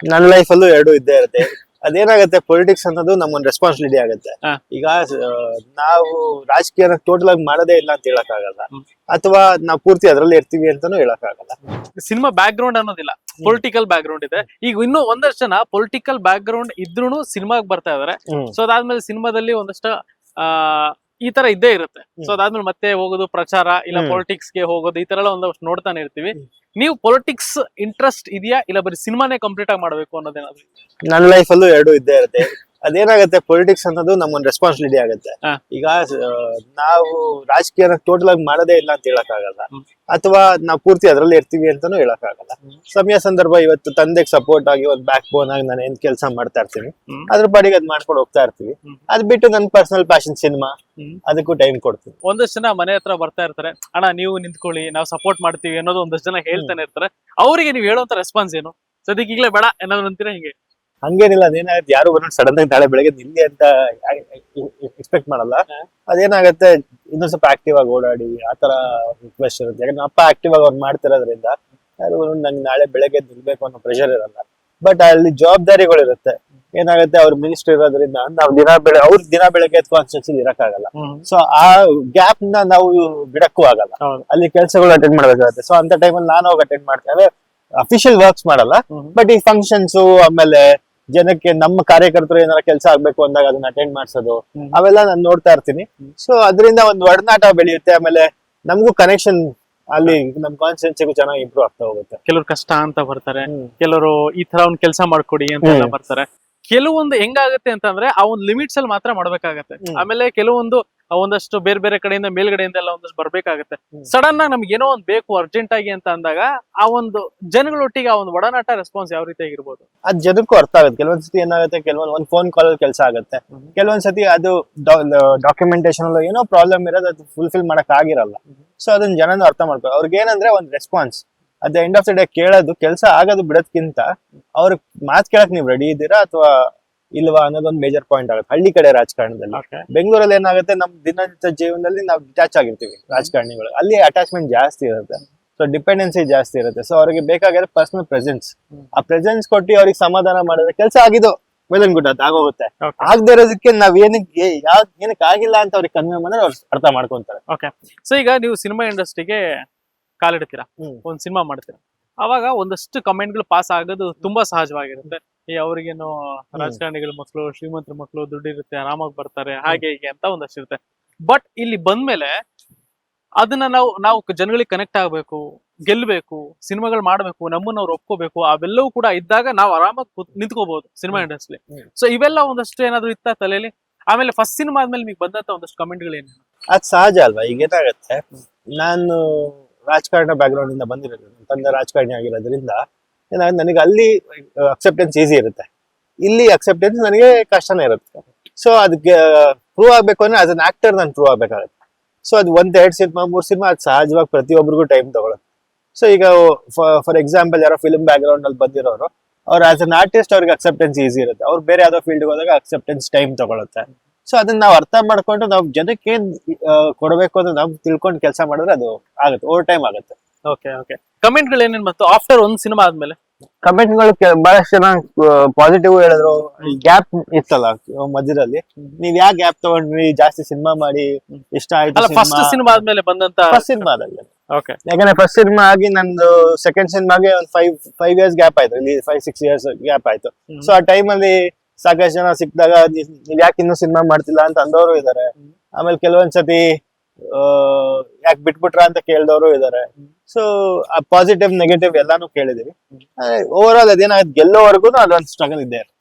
ನನ್ನ ಲೈಫ್ ಅಲ್ಲೂ ಎರಡು ಇದ್ದೇ ಇರುತ್ತೆ. ಅದೇನಾಗುತ್ತೆ ಪೊಲಿಟಿಕ್ಸ್ ಅನ್ನೋದು ನಮ್ಮೊಂದು ರೆಸ್ಪಾನ್ಸಿಬಿಲಿಟಿ ಆಗುತ್ತೆ. ಈಗ ನಾವು ರಾಜಕೀಯನ ಟೋಟಲ್ ಆಗಿ ಮಾಡೋದೇ ಇಲ್ಲ ಅಂತ ಹೇಳಕ್ ಆಗಲ್ಲ ಅಥವಾ ನಾವು ಪೂರ್ತಿ ಅದರಲ್ಲಿ ಇರ್ತೀವಿ ಅಂತಾನು ಹೇಳಕ್ ಆಗಲ್ಲ ಸಿನಿಮಾ ಬ್ಯಾಕ್ ಗ್ರೌಂಡ್ ಅನ್ನೋದಿಲ್ಲ. ಪೊಲಿಟಿಕಲ್ ಬ್ಯಾಕ್ ಗ್ರೌಂಡ್ ಇದೆ. ಈಗ ಇನ್ನೂ ಒಂದಷ್ಟು ಜನ ಪೊಲಿಟಿಕಲ್ ಬ್ಯಾಕ್ ಗ್ರೌಂಡ್ ಇದ್ರೂ ಸಿನಿಮಾಗ್ ಬರ್ತಾ ಇದಾರೆ. ಸೊ ಅದಾದ್ಮೇಲೆ ಸಿನಿಮಾದಲ್ಲಿ ಒಂದಷ್ಟು ಆ ಈ ತರ ಇದ್ದೇ ಇರುತ್ತೆ. ಸೊ ಅದಾದ್ಮೇಲೆ ಮತ್ತೆ ಹೋಗೋದು ಪ್ರಚಾರ ಇಲ್ಲ ಪೊಲಿಟಿಕ್ಸ್ಗೆ ಹೋಗೋದು ಈ ತರ ಎಲ್ಲ ಒಂದಷ್ಟು ನೋಡ್ತಾನೆ ಇರ್ತೀವಿ. ನೀವು ಪೊಲಿಟಿಕ್ಸ್ ಇಂಟ್ರೆಸ್ಟ್ ಇದೆಯಾ ಇಲ್ಲ ಬರೀ ಸಿನಿಮಾನೇ ಕಂಪ್ಲೀಟ್ ಆಗಿ ಮಾಡ್ಬೇಕು ಅನ್ನೋದೇನಾದ್ರು? ನನ್ನ ಲೈಫ್ ಅಲ್ಲೂ ಎರಡು ಇದ್ದೇ ಇರುತ್ತೆ. ಅದೇನಾಗುತ್ತೆ? ಪೊಲಿಟಿಕ್ಸ್ ಅನ್ನೋದು ನಮ್ಮೊಂದು ರೆಸ್ಪಾನ್ಸಿಬಿಲಿಟಿ ಆಗುತ್ತೆ. ಈಗ ನಾವು ರಾಜಕೀಯ ಟೋಟಲ್ ಆಗಿ ಮಾಡೋದೇ ಇಲ್ಲ ಅಂತ ಹೇಳಕ್ ಆಗಲ್ಲ ಅಥವಾ ನಾವು ಪೂರ್ತಿ ಅದ್ರಲ್ಲಿ ಇರ್ತೀವಿ ಅಂತಾನೂ ಹೇಳಕ್ ಆಗಲ್ಲ ಸಮಯ ಸಂದರ್ಭ ಇವತ್ತು ತಂದೆಗೆ ಸಪೋರ್ಟ್ ಆಗಿ ಒಂದು ಬ್ಯಾಕ್ ಬೋನ್ ಆಗಿ ನಾನು ಏನ್ ಕೆಲಸ ಮಾಡ್ತಾ ಇರ್ತೀನಿ. ಅದ್ರ ಪಾಡಿಗೆ ಅದ್ ಮಾಡ್ಕೊಂಡು ಹೋಗ್ತಾ ಇರ್ತೀವಿ. ಅದ್ ಬಿಟ್ಟು ನನ್ ಪರ್ಸನಲ್ ಪ್ಯಾಷನ್ ಸಿನಿಮಾ ಅದಕ್ಕೂ ಟೈಮ್ ಕೊಡ್ತೀನಿ. ಒಂದಷ್ಟು ಜನ ಮನೆ ಹತ್ರ ಬರ್ತಾ ಇರ್ತಾರೆ ಅಣ್ಣ ನೀವು ನಿಂತ್ಕೊಳ್ಳಿ ನಾವು ಸಪೋರ್ಟ್ ಮಾಡ್ತೀವಿ ಅನ್ನೋದು ಒಂದಷ್ಟು ಜನ ಹೇಳ್ತಾನೆ ಇರ್ತಾರೆ. ಅವರಿಗೆ ನೀವು ಹೇಳುವಂತ ರೆಸ್ಪಾನ್ಸ್ ಏನು? ಸದ್ಯಕ್ಕೆ ಈಗಲೇ ಬೇಡ ಏನಾದ್ರು ಅಂತೀರಾ ಹಿಂಗೆ? ಹಂಗೇನಿಲ್ಲ ಅದೇನಾಗುತ್ತೆ ಯಾರು ಬರೋಣ ಸಡನ್ ಆಗಿ ನಾಳೆ ಬೆಳಗ್ಗೆ ನಿಲ್ಲಿ ಅಂತ ಎಕ್ಸ್ಪೆಕ್ಟ್ ಮಾಡಲ್ಲ. ಅದೇನಾಗತ್ತೆ ಇನ್ನೊಂದ್ ಸ್ವಲ್ಪ ಆಕ್ಟಿವ್ ಆಗಿ ಓಡಾಡಿ ಆತರ ರಿಕ್ವೆಸ್ಟ್ ಇರುತ್ತೆ. ಯಾಕಂದ್ರೆ ಅಪ್ಪ ಆಕ್ಟಿವ್ ಆಗಿ ಅವ್ರು ಮಾಡ್ತಿರೋದ್ರಿಂದ ಯಾರು ನಂಗೆ ನಾಳೆ ಬೆಳಗ್ಗೆ ನಿಲ್ಬೇಕು ಅನ್ನೋ ಪ್ರೆಷರ್ ಇರಲ್ಲ. ಬಟ್ ಅಲ್ಲಿ ಜವಾಬ್ದಾರಿಗಳಿರುತ್ತೆ. ಏನಾಗುತ್ತೆ ಅವ್ರ ಮಿನಿಸ್ಟರ್ ಇರೋದ್ರಿಂದ ನಾವು ದಿನ ಬೆಳೆ ಅವ್ರ ದಿನ ಬೆಳಗ್ಗೆ ಕಾನ್ಸ್ಟೆನ್ಸಿ ಇರಕ್ಕಾಗಲ್ಲ. ಸೊ ಆ ಗ್ಯಾಪ್ನ ನಾವು ಬಿಡಕ್ಕೂ ಆಗಲ್ಲ. ಅಲ್ಲಿ ಕೆಲಸಗಳು ಅಟೆಂಡ್ ಮಾಡ್ಬೇಕಾಗುತ್ತೆ. ಸೊ ಅಂತ ಟೈಮಲ್ಲಿ ನಾನು ಹೋಗಿ ಅಟೆಂಡ್ ಮಾಡ್ತೇವೆ ಅಫಿಷಿಯಲ್ ವರ್ಕ್ಸ್ ಮಾಡಲ್ಲ. ಬಟ್ ಈ ಫಂಕ್ಷನ್ಸ್ ಆಮೇಲೆ ಜನಕ್ಕೆ ನಮ್ಮ ಕಾರ್ಯಕರ್ತರು ಏನಾರ ಕೆಲಸ ಆಗ್ಬೇಕು ಅಂದಾಗ ಅದನ್ನ ಅಟೆಂಡ್ ಮಾಡಿಸೋದು. ಅವೆಲ್ಲ ನಾನು ನೋಡ್ತಾ ಇರ್ತೀನಿ. ಸೊ ಅದರಿಂದ ಒಂದು ಒಡನಾಟ ಬೆಳೆಯುತ್ತೆ ಆಮೇಲೆ ನಮಗೂ ಕನೆಕ್ಷನ್ ಅಲ್ಲಿ ನಮ್ ಕಾನ್ಸ್ಟಿಟ್ಯೂನ್ಸಿಗೂ ಚೆನ್ನಾಗಿ ಇಂಪ್ರೂವ್ ಆಗ್ತಾ ಹೋಗುತ್ತೆ. ಕೆಲವರು ಕಷ್ಟ ಅಂತ ಬರ್ತಾರೆ ಕೆಲವರು ಈ ತರ ಒಂದ್ ಕೆಲಸ ಮಾಡ್ಕೊಡಿ ಅಂತ ಎಲ್ಲ ಬರ್ತಾರೆ. ಕೆಲವೊಂದು ಹೆಂಗಾಗತ್ತೆ ಅಂತಂದ್ರೆ ಆ ಒಂದು ಲಿಮಿಟ್ಸ್ ಅಲ್ಲಿ ಮಾತ್ರ ಮಾಡ್ಬೇಕಾಗತ್ತೆ. ಆಮೇಲೆ ಕೆಲವೊಂದು ಒಂದಷ್ಟು ಬೇರೆ ಬೇರೆ ಕಡೆಯಿಂದ ಮೇಲ್ಗಡೆಯಿಂದ ಎಲ್ಲ ಒಂದಷ್ಟು ಬರ್ಬೇಕಾಗತ್ತೆ. ಸಡನ್ ಆಗಿ ನಮ್ಗೆ ಏನೋ ಒಂದ್ ಬೇಕು ಅರ್ಜೆಂಟ್ ಆಗಿ ಅಂತ ಅಂದಾಗ ಆ ಒಂದು ಜನಗಳೊಟ್ಟಿಗೆ ಆ ಒಂದು ಒಡನಾಟ ರೆಸ್ಪಾನ್ಸ್ ಯಾವ ರೀತಿ ಆಗಿರ್ಬೋದು? ಅದ್ ಜನಕ್ಕೂ ಅರ್ಥ ಆಗುತ್ತೆ. ಕೆಲವೊಂದ್ಸತಿ ಏನಾಗುತ್ತೆ ಕೆಲವೊಂದ್ ಒಂದ್ ಫೋನ್ ಕಾಲ್ ಕೆಲಸ ಆಗುತ್ತೆ. ಕೆಲವೊಂದ್ ಕೆಲವೊಂದ್ಸತಿ ಅದು ಡಾಕ್ಯುಮೆಂಟೇಶನ್ ಅಲ್ಲಿ ಏನೋ ಪ್ರಾಬ್ಲಮ್ ಇರೋದು ಅದು ಫುಲ್ಫಿಲ್ ಮಾಡಕ್ ಆಗಿರಲ್ಲ. ಸೊ ಅದನ್ನ ಜನನು ಅರ್ಥ ಮಾಡ್ಕೋ ಅವ್ರಿಗೆ ಏನಂದ್ರೆ ಒಂದ್ response at end of the day ಕೇಳೋದು ಕೆಲಸ ಆಗೋದು ಬಿಡೋದ್ಕಿಂತ ಅವ್ರ ಮಾತ್ ಕೇಳಕ್ ನೀವು ರೆಡಿ ಇದ್ದೀರಾ ಅಥವಾ ಇಲ್ವಾ ಅನ್ನೋದೊಂದು ಮೇಜರ್ ಪಾಯಿಂಟ್ ಆಗುತ್ತೆ. ಹಳ್ಳಿ ಕಡೆ ರಾಜಕಾರಣದಲ್ಲಿ. ಬೆಂಗಳೂರಲ್ಲಿ ಏನಾಗುತ್ತೆ ನಮ್ ದಿನನಿತ್ಯ ಜೀವನದಲ್ಲಿ ನಾವು ಡಿಟ್ಯಾಚ್ ಆಗಿರ್ತೀವಿ ರಾಜಕಾರಣಿಗಳು. ಅಲ್ಲಿ ಅಟ್ಯಾಚ್ಮೆಂಟ್ ಜಾಸ್ತಿ ಇರುತ್ತೆ. ಸೊ ಡಿಪೆಂಡೆನ್ಸಿ ಜಾಸ್ತಿ ಇರುತ್ತೆ. ಸೊ ಅವ್ರಿಗೆ ಬೇಕಾಗಿರೋ ಪರ್ಸನಲ್ ಪ್ರೆಸೆನ್ಸ್ ಆ ಪ್ರೆಸೆನ್ಸ್ ಕೊಟ್ಟು ಅವ್ರಿಗೆ ಸಮಾಧಾನ ಮಾಡಿದ್ರೆ ಕೆಲಸ ಆಗಿದ್ದು ವೆಲ್ ಅಂಡ್ ಗುಡ್ ಅದು ಆಗೋಗುತ್ತೆ ಆಗದೇ ಇರೋದಕ್ಕೆ ನಾವ್ ಏನಕ್ಕೆ ಯಾವ ಏನಕ್ಕೆ ಆಗಿಲ್ಲ ಅಂತ ಅವ್ರಿಗೆ ಕನ್ವೆ ಮಾಡಿದ್ರೆ ಅವ್ರು ಅರ್ಥ ಮಾಡ್ಕೊಂತಾರೆ. ಸೊ ಈಗ ನೀವು ಸಿನಿಮಾ ಇಂಡಸ್ಟ್ರಿಗೆ ಕಾಲಿಡ್ತೀರಾ. ಒಂದ್ ಸಿನಿಮಾ ಮಾಡ್ತೀರಾ? ಅವಾಗ ಒಂದಷ್ಟು ಕಮೆಂಟ್ಗಳು ಪಾಸ್ ಆಗೋದು ತುಂಬಾ ಸಹಜವಾಗಿರುತ್ತೆ. ಈ ಅವ್ರಿಗೇನು ರಾಜಕಾರಣಿಗಳ ಮಕ್ಕಳು ಶ್ರೀಮಂತರ ಮಕ್ಕಳು ದುಡ್ಡಿರುತ್ತೆ ಆರಾಮಾಗಿ ಬರ್ತಾರೆ ಹಾಗೆ ಹೀಗೆ ಅಂತ ಒಂದಷ್ಟು ಇರುತ್ತೆ. ಬಟ್ ಇಲ್ಲಿ ಬಂದ್ಮೇಲೆ ಅದನ್ನ ನಾವು ನಾವು ಜನಗಳಿಗೆ ಕನೆಕ್ಟ್ ಆಗ್ಬೇಕು ಗೆಲ್ಬೇಕು ಸಿನಿಮಾಗಳು ಮಾಡ್ಬೇಕು ನಮ್ಮನ್ನ ಅವ್ರು ಒಪ್ಕೋಬೇಕು ಅವೆಲ್ಲವೂ ಕೂಡ ಇದ್ದಾಗ ನಾವು ಆರಾಮಾಗಿ ನಿಂತ್ಕೋಬಹುದು ಸಿನಿಮಾ. ಇಂಡಸ್ಟ್ರಿ. ಸೊ ಇವೆಲ್ಲ ಒಂದಷ್ಟು ಏನಾದ್ರು ಇತ್ತ ತಲೆಯಲ್ಲಿ ಆಮೇಲೆ ಫಸ್ಟ್ ಸಿನಿಮಾ ಆದ್ಮೇಲೆ ನಿಮಗೆ ಬಂದಂತ ಒಂದಷ್ಟು ಕಮೆಂಟ್ಗಳು ಏನು ಅದ್ ಸಹಜ ಅಲ್ವಾ? ಈಗ ಏನಾಗುತ್ತೆ? ನಾನು ರಾಜಕಾರಣ ಬ್ಯಾಕ್ಗ್ರೌಂಡ್ ಇಂದ ಬಂದಿರೋದು ತಂದೆ ರಾಜಕಾರಣಿ ಆಗಿರೋದ್ರಿಂದ ನನಗೆ ಅಲ್ಲಿ ಅಕ್ಸೆಪ್ಟೆನ್ಸ್ ಈಸಿ ಇರುತ್ತೆ. ಇಲ್ಲಿ ಅಕ್ಸೆಪ್ಟೆನ್ಸ್ ನನಗೆ ಕಷ್ಟನೇ ಇರುತ್ತೆ. ಸೊ ಅದಕ್ಕೆ ಪ್ರೂವ್ ಆಗ್ಬೇಕು ಅಂದ್ರೆ ಆಸ್ ಅನ್ ಆಕ್ಟರ್ ನಾನು ಪ್ರೂವ್ ಆಗ್ಬೇಕಾಗುತ್ತೆ. ಸೊ ಅದು ಒಂದ್ ಎರಡು ಸಿನಿಮಾ, ಮೂರು ಸಿನಿಮಾ ಅದು ಸಹಜವಾಗಿ ಪ್ರತಿಯೊಬ್ಬರಿಗೂ ಟೈಮ್ ತಗೊಳುತ್ತೆ. ಸೊ ಈಗ ಫಾರ್ ಎಕ್ಸಾಂಪಲ್ ಯಾರೋ ಫಿಲ್ಮ್ ಬ್ಯಾಕ್ಗ್ರೌಂಡ್ ಅಲ್ಲಿ ಬಂದಿರೋರು, ಅವ್ರು ಆಸ್ ಅನ್ ಆರ್ಟಿಸ್ಟ್ ಅವ್ರಿಗೆ ಅಕ್ಸೆಪ್ಟೆನ್ಸ್ ಈಸಿ ಇರುತ್ತೆ. ಅವ್ರು ಬೇರೆ ಯಾವ್ದೋ ಫೀಲ್ಡ್ ಹೋದಾಗ ಅಕ್ಸೆಪ್ಟೆನ್ಸ್ ಟೈಮ್ ತಗೊಳುತ್ತೆ. ಸೊ ಅದನ್ನ ನಾವು ಅರ್ಥ ಮಾಡ್ಕೊಂಡು ನಾವು ಜನಕ್ಕೆ ಏನ್ ಕೊಡ್ಬೇಕು ಅಂತ ನಾವು ತಿಳ್ಕೊಂಡು ಕೆಲಸ ಮಾಡಿದ್ರೆ ಅದು ಆಗುತ್ತೆ ಓವರ್ ಟೈಮ್ ಆಗುತ್ತೆ. ಓಕೆ ಓಕೆ ಕಮೆಂಟ್ಗಳು ಏನೇನ್ ಬಂತು? ಆಫ್ಟರ್ ಒಂದ್ ಸಿನಿಮಾ ಆದ್ಮೇಲೆ? ಕಮೆಂಟ್ಗಳು ಬಹಳಷ್ಟು ಜನ ಪಾಸಿಟಿವ್ ಹೇಳಿದ್ರು. ಗ್ಯಾಪ್ ಇತ್ತಲ್ಲ ಮಧ್ಯದಲ್ಲಿ. ನೀವ್ ಯಾವ ಗ್ಯಾಪ್ ತಗೊಂಡ್ರಿ? ಜಾಸ್ತಿ ಸಿನಿಮಾ ಮಾಡಿ ಇಷ್ಟ ಆಯ್ತು ಫಸ್ಟ್ ಸಿನಿಮಾ ಆದ್ಮೇಲೆ ಬಂದಂತ ಫಸ್ಟ್ ಸಿನಿಮಾದಲ್ಲಿ ಓಕೆ ಯಾಕಂದ್ರೆ ಫಸ್ಟ್ ಸಿನಿಮಾ ಆಗಿ ನಂದು ಸೆಕೆಂಡ್ ಸಿನಿಮಾಗೆ ಒಂದು ಫೈವ್ ಫೈವ್ ಇಯರ್ಸ್ ಗ್ಯಾಪ್ ಆಯ್ತು. ಇಲ್ಲಿ ಫೈವ್ ಸಿಕ್ಸ್ ಇಯರ್ಸ್ ಗ್ಯಾಪ್ ಆಯ್ತು. ಸೊ ಆ ಟೈಮ್ ಅಲ್ಲಿ ಸಾಕಷ್ಟು ಜನ ಸಿಕ್ಕಿದಾಗ ನೀವ್ ಯಾಕೆ ಇನ್ನೂ ಸಿನಿಮಾ ಮಾಡ್ತಿಲ್ಲ ಅಂತ ಅಂದವರು ಇದಾರೆ. ಆಮೇಲೆ ಕೆಲವೊಂದ್ಸತಿ ಯಾಕೆ ಬಿಟ್ಬಿಟ್ರ ಅಂತ ಕೇಳಿದವರು ಇದಾರೆ. ಸೊ ಪಾಸಿಟಿವ್ ನೆಗೆಟಿವ್ ಎಲ್ಲಾನು ಕೇಳಿದೀವಿ. ಓವರ್ ಆಲ್ ಅದೇನಾಗುತ್ತೆ? ಗೆಲ್ಲೋವರೆಗೂ ಅದೊಂದು ಸ್ಟ್ರಗಲ್ ಇದೆ